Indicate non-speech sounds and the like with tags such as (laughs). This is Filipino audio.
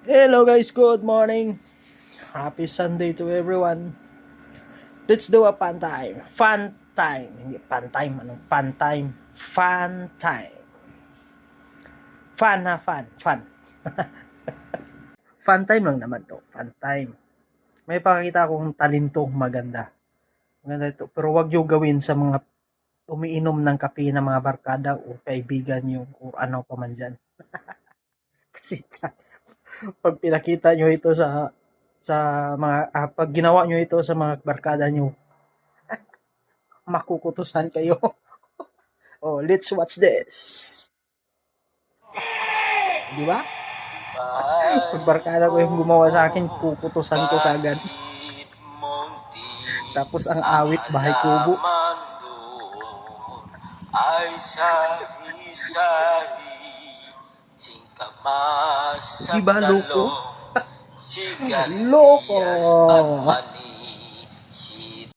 Hello guys, good morning. Happy Sunday to everyone. Let's do a fun time. Fun time. Hindi fun time. Anong fun time? Fun time. Fun ha, fun. Fun. (laughs) fun time lang naman to. Fun time. May pakita akong talentong maganda. Maganda ito. Pero wag yung gawin sa mga umiinom ng kape ng mga barkada o kaibigan nyo o ano pa man dyan. (laughs) Kasi pag pinakita nyo ito sa sa mga ah, pag ginawa nyo ito sa mga barkada nyo (laughs) makukutusan kayo. (laughs) oh, let's watch this. Di ba? Pag barkada ko yung gumawa sa akin, kukutusan ko kagad. Tapos ang awit, bahay kubo. Ay sahi-sahi Singkamas sa Di ba, loko? (laughs) Loko!